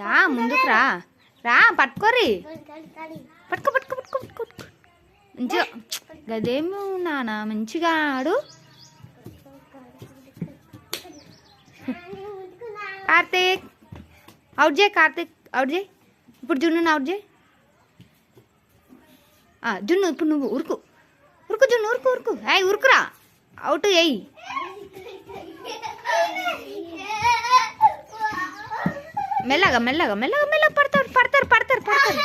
దా ముందుకు రా రా పట్టుకోరి పట్టుకో పట్టుకో పట్టుకో పట్టుకో పట్టుకో. మంచిగా గదేమో నానా మంచిగా ఆడు. కార్తీక్ అవుట్ చేయి కార్తీక్ అవుట్ చేయి. ఇప్పుడు జున్ను అవుట్ చేయి. జున్ను ఇప్పుడు నువ్వు ఉరుకు. ఉరుకు జున్ను ఉరుకు ఉరుకు. ఏయ్ ఉరుకురా. అవుట్ వేయి మెల్లగా మెల్లగా మెల్లగా మెల్లగా పడతారు పడతారు పడతారు పడతారు.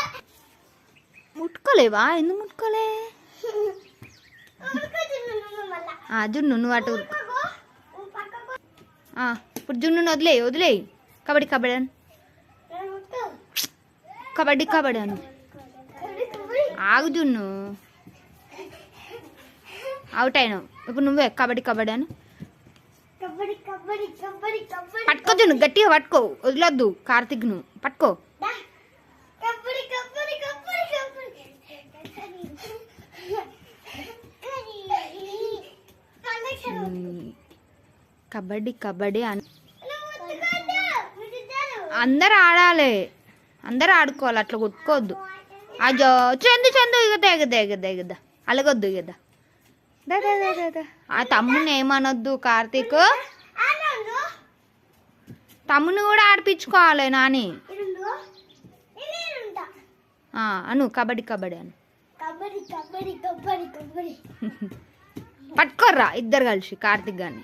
ముట్టుకోలేవా? ఎందుకు ముట్టుకోలే? ఆ, జున్ను నువ్వు అటు ఇప్పుడు జున్ను వదిలే వదిలేయి. కబడ్డీ కబడ్డీ అని. కబడ్డీ కబడ్డీ అని. ఆగు జున్ను. అవుట్ అయినావు. ఇప్పుడు నువ్వే కబడ్డీ కబడ్డీ అని. కబడ్డీ కబడ్డీ కబడ్డీ కబడ్డీ పట్టుకో జున్ను గట్టిగా పట్టుకో వదిలొద్దు కార్తిక్ను పట్టుకో దా. కబడ్డీ కబడ్డీ కబడ్డీ కబడ్డీ కనెక్షన్ ఉమ్, కబడ్డీ కబడ్డీ అని ముట్టుకోద్దు ముట్టుతారు అందరు ఆడాలి అందరు ఆడుకోవాలి అట్లా కొట్టుకోవద్దు అజో చందు చందు ఇగదా ఎగదా ఎగదా ఎగదా అలగొద్దు ఇగదా దా దా దా దా దా. ఆ తమ్ముని ఏమనొద్దు కార్తీక్. తమ్ముని కూడా ఆడిపించుకోవాలి నాని. అను కబడ్డీ కబడ్డీ అను. పట్టుకోర్రా ఇద్దరు కలిసి కార్తీక్ గాని.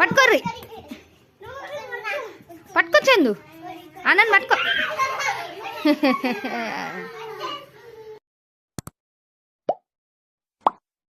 పట్టుకోర్రి. పట్టుకొచ్చేందు చందు. అన్నని పట్టుకో.